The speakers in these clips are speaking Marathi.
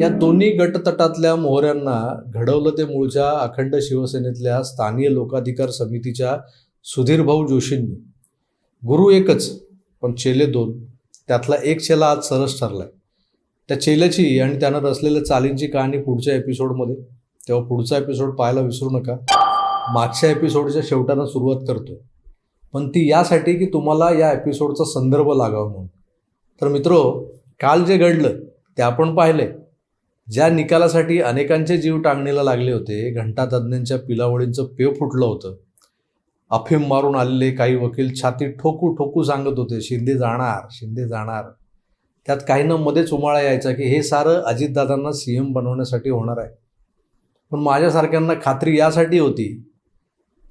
या दोन्ही गटतटातल्या मोहऱ्यांना घडवलं ते मूळच्या अखंड शिवसेनेतल्या स्थानीय लोकाधिकार समितीच्या सुधीरभाऊ जोशींनी. गुरु एकच पण चेले दोन. त्यातला एक चेला आज सरस ठरलाय. त्या चेल्याची आणि त्यानं रचलेल्या चालींची कहाणी पुढच्या एपिसोडमध्ये. तेव्हा पुढचा एपिसोड पाहायला विसरू नका. मागच्या एपिसोडच्या शेवटानं सुरुवात करतोय. पण ती यासाठी की तुम्हाला या एपिसोडचा संदर्भ लागावा म्हणून. तर मित्रो काल जे घडलं ते आपण पाहिले ज्या निकालासाठी अनेकांचे जीव टांगणीला लागले होते घंटा तज्ज्ञांच्या पिलावळींचं पेव फुटलं होतं. अफीम मारून आलेले काही वकील छाती ठोकू ठोकू सांगत होते शिंदे जाणार शिंदे जाणार. त्यात काहींना मध्येच उमाळा यायचा की हे सारं अजितदादांना सी एम बनवण्यासाठी होणार आहे. पण माझ्यासारख्यांना खात्री यासाठी होती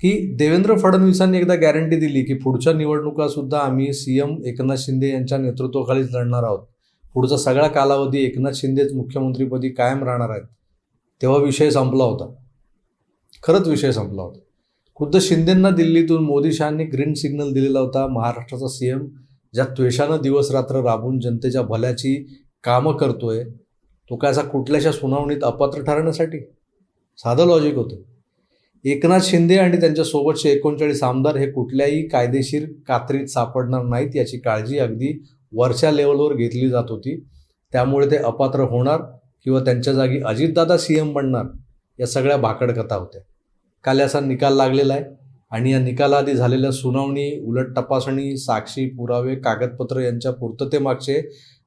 की देवेंद्र फडणवीसांनी एकदा गॅरंटी दिली की पुढच्या निवडणुकासुद्धा आम्ही सी एम एकनाथ शिंदे यांच्या नेतृत्वाखालीच लढणार आहोत. पुढचा सगळा कालावधी एकनाथ शिंदेच मुख्यमंत्रीपदी कायम राहणार आहेत तेव्हा विषय संपला होता. खरंच विषय संपला होता. खुद्द शिंदेंना दिल्लीतून मोदी शहांनी ग्रीन सिग्नल दिलेला होता. महाराष्ट्राचा सी एम ज्या त्वेषानं दिवस रात्र राबून जनतेच्या भल्याची कामं करतोय तो काय असा कुठल्याशा सुनावणीत अपात्र ठरवण्यासाठी साधं लॉजिक होतं. एकनाथ शिंदे आणि त्यांच्यासोबतचे एकोणचाळीस आमदार हे कुठल्याही कायदेशीर कात्रीत सापडणार नाहीत याची काळजी अगदी वरच्या लेवलवर घेतली जात होती. त्यामुळे ते अपात्र होणार किंवा त्यांच्या जागी अजितदादा सी एम बनणार या सगळ्या भाकडकथा होत्या. काल याचा निकाल लागलेला आहे आणि या निकालाआधी झालेल्या सुनावणी उलट तपासणी साक्षी पुरावे कागदपत्र यांच्या पूर्ततेमागचे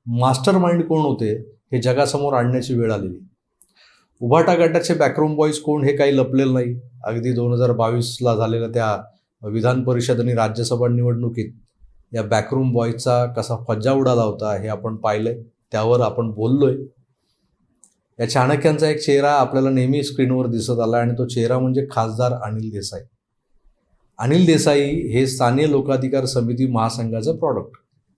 मास्टर माइंड कोण होते हे जगासमोर आणण्याची वेळ आलेली. उभाटा गटाचे बॅकरूम बॉईज कोण हे काही लपलेलं नाही. अगदी दोन हजार बावीसला झालेल्या त्या विधान परिषद आणि राज्यसभा निवडणुकीत या बॅकरूम बॉयचा कसा फज्जा उडाला होता हे आपण पाहिलंय. त्यावर आपण बोललोय. या चाणक्यांचा एक चेहरा आपल्याला नेहमी स्क्रीनवर दिसत आला आणि तो चेहरा म्हणजे खासदार अनिल देसाई. अनिल देसाई हे स्थानीय लोकाधिकार समिती महासंघाचं प्रॉडक्ट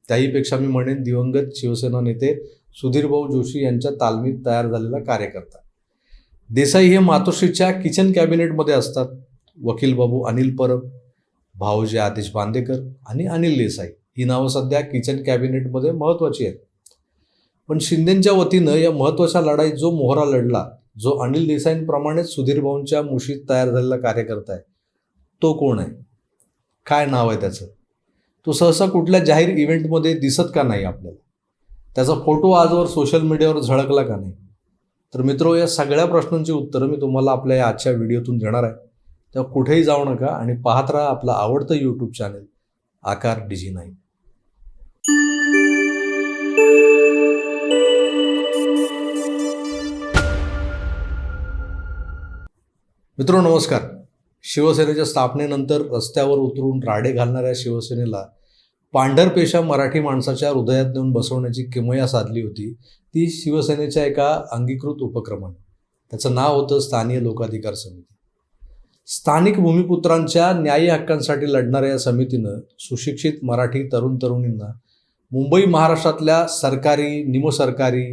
त्याहीपेक्षा मी म्हणेन दिवंगत शिवसेना नेते सुधीरभाऊ जोशी यांच्या तालमीत तयार झालेला कार्यकर्ता. देसाई हे मातोश्रीच्या किचन कॅबिनेटमध्ये असतात. वकील बाबू अनिल परब भाऊजी आदेश बांदेकर आणि अनिल देसाई. ही नावं सध्या किचन कॅबिनेटमध्ये महत्त्वाची आहेत. पण शिंदेच्या वतीनं या महत्त्वाच्या लढाईत जो मोहरा लढला जो अनिल देसाईंप्रमाणेच सुधीर भाऊंच्या मुशीत तयार झालेला कार्यकर्ता आहे तो कोण आहे? काय नाव आहे त्याचं? तो सहसा कुठल्या जाहीर इव्हेंटमध्ये दिसत का नाही आपल्याला? त्याचा फोटो आजवर सोशल मीडियावर झळकला का नाही? तर मित्रो या सगळ्या प्रश्नांची उत्तरं मी तुम्हाला आपल्या या आजच्या व्हिडिओतून देणार आहे. तेव्हा कुठेही जाऊ नका आणि पाहत राहा आपलं आवडतं YouTube channel Aakar Digi nine मित्र नमस्कार. शिवसेनेच्या स्थापनेनंतर रस्त्यावर उतरून राडे घालणाऱ्या शिवसेनेला पांढरपेशा मराठी माणसाच्या हृदयात नेऊन बसवण्याची किमया साधली होती ती शिवसेनेच्या एका अंगीकृत उपक्रमाने. त्याचं नाव होतं स्थानीय लोकाधिकार समिती. स्थानिक भूमिपुत्रांच्या न्यायी हक्कांसाठी लढणाऱ्या या समितीनं सुशिक्षित मराठी तरुण तरुणींना मुंबई महाराष्ट्रातल्या सरकारी निमसरकारी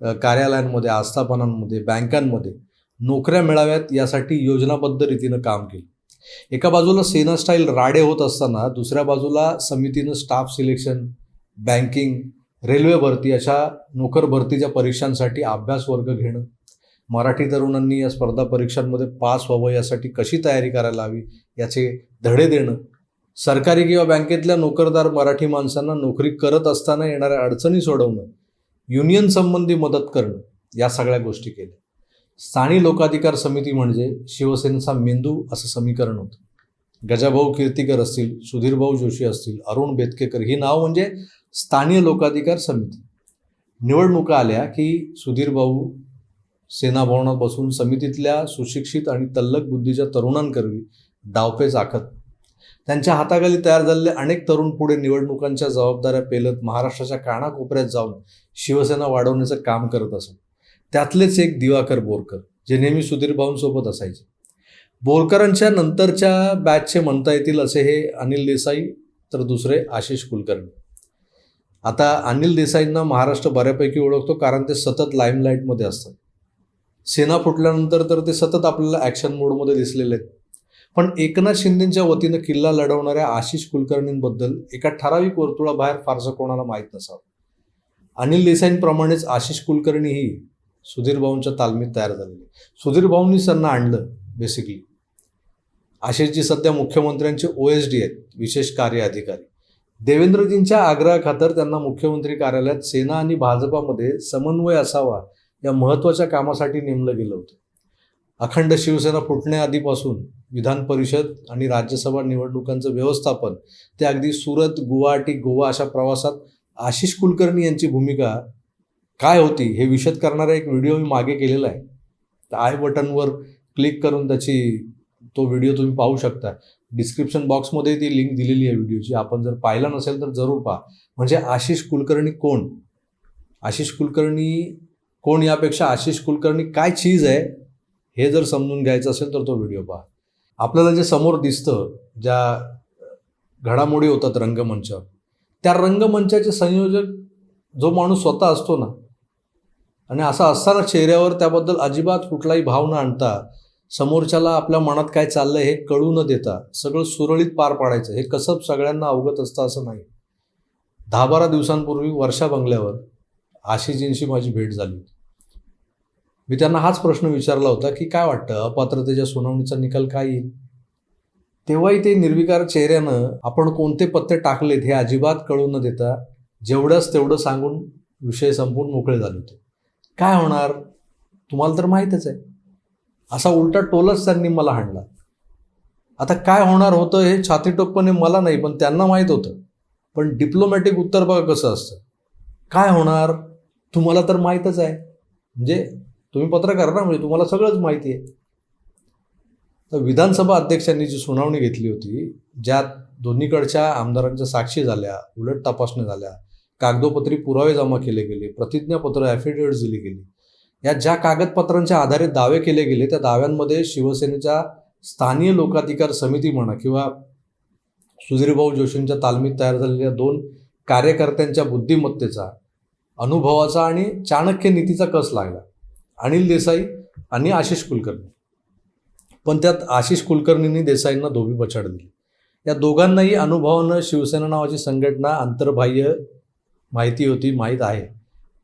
कार्यालयांमध्ये आस्थापनांमध्ये बँकांमध्ये नोकऱ्या मिळाव्यात यासाठी योजनाबद्ध रीतीनं काम केलं. एका बाजूला सेना स्टाईल राडे होत असताना दुसऱ्या बाजूला समितीनं स्टाफ सिलेक्शन बँकिंग रेल्वे भरती अशा नोकर भरतीच्या परीक्षांसाठी अभ्यास वर्ग घेणं मराठी तरुणांनी या स्पर्धा परीक्षांमध्ये पास व्हावं यासाठी कशी तयारी करायला हवी याचे धडे देणं? सरकारी किंवा बँकेतल्या नोकरदार मराठी माणसांना नोकरी करत असताना येणाऱ्या अडचणी सोडवणं युनियन संबंधी मदत करणं या सगळ्या गोष्टी केल्या. स्थानिक लोकाधिकार समिती म्हणजे शिवसेनेचा मेंदू असं समीकरण होतं. गजाभाऊ कीर्तीकर असतील सुधीरभाऊ जोशी असतील अरुण बेतकेकर ही नाव म्हणजे स्थानीय लोकाधिकार समिती. निवडणुका आल्या की सुधीरभाऊ सेनाभवनात बसून समितीतल्या सुशिक्षित आणि तल्लक बुद्धीच्या तरुणांकरवी डावपेच आखत. त्यांच्या हाताखाली तयार झालेले अनेक तरुण पुढे निवडणुकांच्या जबाबदाऱ्या पेलत महाराष्ट्राच्या कानाकोपऱ्यात जाऊन शिवसेना वाढवण्याचं काम करत असत. त्यातलेच एक दिवाकर बोरकर जे नेहमी सुधीर भाऊंसोबत असायचे. बोरकरांच्या नंतरच्या बॅचचे म्हणता येतील असे हे अनिल देसाई तर दुसरे आशिष कुलकर्णी. आता अनिल देसाईंना महाराष्ट्र बऱ्यापैकी ओळखतो कारण ते सतत लाईमलाईटमध्ये असतात. सेना फुटल्यानंतर तर ते सतत आपल्याला ॲक्शन मोडमध्ये दिसलेले आहेत. पण एकनाथ शिंदेच्या वतीनं किल्ला लढवणाऱ्या आशिष कुलकर्णींबद्दल एका ठराविक वर्तुळाबाहेर फारसं कोणाला माहीत नसावं. अनिल देसाईंप्रमाणेच आशिष कुलकर्णीही सुधीर भाऊंच्या तालमीत तयार झालेली सुधीर भाऊंनीच त्यांना आणलं बेसिकली आशिषजी सध्या मुख्यमंत्र्यांचे ओ एस डी आहेत विशेष कार्य अधिकारी देवेंद्रजींच्या आग्रहाखातर त्यांना मुख्यमंत्री कार्यालयात सेना आणि भाजपामध्ये समन्वय असावा या महत्त्वाच्या कामासाठी नेमलं गेलं होतं. अखंड शिवसेना फुटण्याआधीपासून विधान परिषद आणि राज्यसभा निवडणुकांचं व्यवस्थापन ते अगदी सुरत गुवाहाटी गोवा अशा प्रवासात आशिष कुलकर्णी यांची भूमिका काय होती हे विशद करणारा एक व्हिडिओ मी मागे केलेला आहे. तर आय बटनवर क्लिक करून त्याची तो व्हिडिओ तुम्ही पाहू शकता. डिस्क्रिप्शन बॉक्समध्ये ती लिंक दिलेली आहे व्हिडिओची. आपण जर पाहिला नसेल तर जरूर पहा. म्हणजे आशिष कुलकर्णी कोण? आशिष कुलकर्णी कोण यापेक्षा आशिष कुलकर्णी काय चीज आहे हे जर समजून घ्यायचं असेल तर तो व्हिडिओ पहा. आपल्याला जे समोर दिसतं ज्या घडामोडी होतात रंगमंचावर त्या रंगमंचाचे संयोजक जो माणूस स्वतः असतो ना आणि असं असताना चेहऱ्यावर त्याबद्दल अजिबात कुठलाही भाव न आणता समोरच्याला आपल्या मनात काय चाललंय हे कळू न देता सगळं सुरळीत पार पाडायचं हे कसब सगळ्यांना अवगत असतं असं नाही. दहा बारा दिवसांपूर्वी वर्षा बंगल्यावर आशिषजींशी माझी भेट झाली होती. मी त्यांना हाच प्रश्न विचारला होता की काय वाटतं? अपात्रतेच्या सुनावणीचा निकाल काय येईल? तेव्हाही ते निर्विकार चेहऱ्यानं आपण कोणते पत्ते टाकलेत हे अजिबात कळू न देता जेवढंच तेवढं सांगून विषय संपून मोकळे झाले होते. काय होणार? तुम्हाला तर माहीतच आहे. असा उलटा टोलच त्यांनी मला हाणला. आता काय होणार होतं हे छातीटोकपणे मला नाही पण त्यांना माहीत होतं. पण डिप्लोमॅटिक उत्तर बघा कसं असतं. काय होणार? तुम्हाला तर माहीतच आहे. म्हणजे तुम्ही पत्रकार ना म्हणजे तुम्हाला सगळंच माहिती आहे. तर विधानसभा अध्यक्षांनी जी सुनावणी घेतली होती ज्यात दोन्हीकडच्या आमदारांच्या साक्षी झाल्या उलट तपासण्या झाल्या कागदोपत्री पुरावे जमा केले गेले प्रतिज्ञापत्र ॲफिडेविट्स दिली गेली. या ज्या कागदपत्रांच्या आधारे दावे केले गेले त्या दाव्यांमध्ये शिवसेनेच्या स्थानीय लोकाधिकार समिती म्हणा किंवा सुधीरभाऊ जोशींच्या तालमीत तयार झालेल्या दोन कार्यकर्त्यांच्या बुद्धिमत्तेचा अनुभवाचा आणि चाणक्य नीतीचा कस लागला? अनिल देसाई आणि आशिष कुलकर्णी. पण त्यात आशिष कुलकर्णींनी देसाईंना धोबी पछाड दिली. या दोघांनाही अनुभवानं शिवसेना नावाची संघटना अंतर्बाह्य माहिती होती माहीत आहे.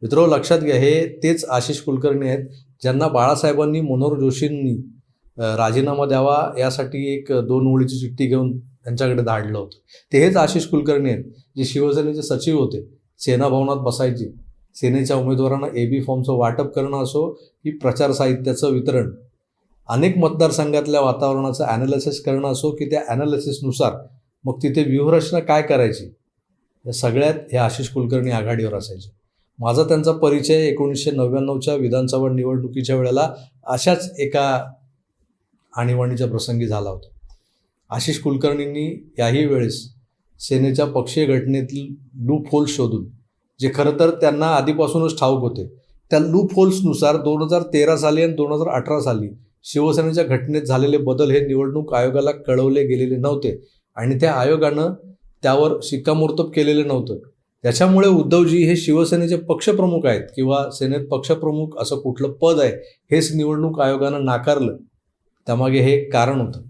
मित्र लक्षात घ्या हे तेच आशिष कुलकर्णी आहेत ज्यांना बाळासाहेबांनी मनोहर जोशींनी राजीनामा द्यावा यासाठी एक दोन ओळीची चिठ्ठी घेऊन त्यांच्याकडे धाडलं होतं. ते हेच आशिष कुलकर्णी आहेत जे शिवसेनेचे सचिव होते सेना भवनात बसायचे. सेनेच्या उमेदवारांना ए बी फॉर्मचं वाटप करणं असो की प्रचार साहित्याचं वितरण. अनेक मतदारसंघातल्या वातावरणाचं ॲनालिसिस करणं असो की त्या ॲनालिसिसनुसार मग तिथे व्यूहरचना काय करायची? या सगळ्यात हे आशिष कुलकर्णी आघाडीवर असायचे. माझा त्यांचा परिचय एकोणीसशे नव्याण्णवच्या विधानसभा निवडणुकीच्या वेळेला अशाच एका आणीबाणीच्या प्रसंगी झाला होता. आशिष कुलकर्णींनी याही वेळेस सेनेच्या पक्षीय घटनेतील लूप होल शोधून जे खरं तर त्यांना आधीपासूनच ठाऊक होते. त्या लूप होल्सनुसार दोन हजार तेरा साली आणि दोन हजार अठरा साली शिवसेनेच्या घटनेत झालेले बदल हे निवडणूक आयोगाला कळवले गेलेले नव्हते आणि त्या आयोगानं त्यावर शिक्कामोर्तब केलेलं नव्हतं. त्याच्यामुळे उद्धवजी हे शिवसेनेचे पक्षप्रमुख आहेत किंवा सेनेत पक्षप्रमुख असं कुठलं पद आहे हेच निवडणूक आयोगानं नाकारलं. त्यामागे हे एक कारण होतं.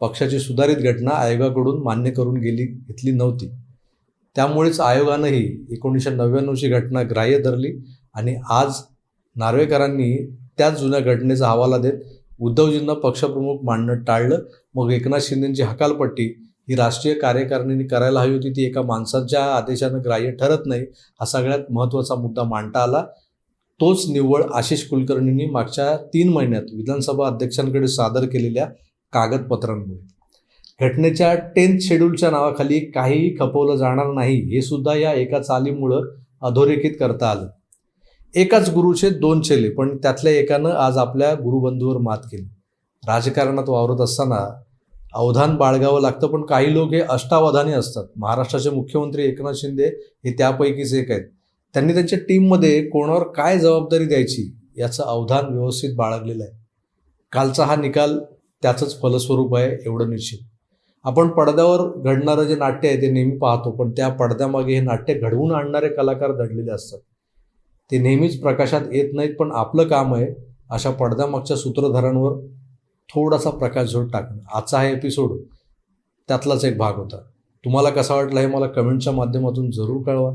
पक्षाची सुधारित घटना आयोगाकडून मान्य करून गेली घेतली नव्हती. त्यामुळेच आयोगानंही एकोणीसशे नव्याण्णवची घटना ग्राह्य धरली आणि आज नार्वेकरांनी त्याच जुन्या घटनेचा हवाला देत उद्धवजींना पक्षप्रमुख मांडणं टाळलं. मग एकनाथ शिंदेची हकालपट्टी ही राष्ट्रीय कार्यकारिणीने करायला हवी होती ती एका माणसाच्या आदेशानं ग्राह्य ठरत नाही हा सगळ्यात महत्त्वाचा मुद्दा मांडता आला. तोच निव्वळ आशिष कुलकर्णींनी मागच्या तीन महिन्यात विधानसभा अध्यक्षांकडे सादर केलेल्या कागदपत्रांमुळे. घटनेच्या टेन्थ शेड्यूलच्या नावाखाली काहीही खपवलं जाणार नाही हे सुद्धा या एका चालीमुळं अधोरेखित करता आलं. एकाच गुरुचे दोन चेले पण त्यातल्या एकानं आज आपल्या गुरुबंधूवर मात केली. राजकारणात वावरत असताना अवधान बाळगावं लागतं पण काही लोक हे अष्टावधानी असतात. महाराष्ट्राचे मुख्यमंत्री एकनाथ शिंदे हे त्यापैकीच एक आहेत. त्यांनी त्यांच्या टीममध्ये कोणावर काय जबाबदारी द्यायची याचं अवधान व्यवस्थित बाळगलेलं आहे. कालचा हा निकाल त्याचंच फलस्वरूप आहे एवढं निश्चित. आपण पडद्यावर घडणारं जे नाट्य आहे ते नेहमी पाहतो पण त्या पडद्यामागे हे नाट्य घडवून आणणारे कलाकार दडलेले असतात. ते नेहमीच प्रकाशात येत नाहीत पण आपलं काम आहे अशा पडद्यामागच्या सूत्रधारांवर थोडासा प्रकाश झोड टाकणं. आजचा हा एपिसोड त्यातलाच एक भाग होता. तुम्हाला कसा वाटला हे मला कमेंटच्या माध्यमातून जरूर कळवा.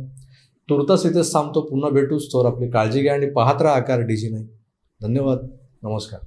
तुर्तास इथेच थांबतो. पुन्हा भेटूच. तोवर आपली काळजी घ्या आणि पाहत राहा आकार डीजी नाही धन्यवाद. नमस्कार.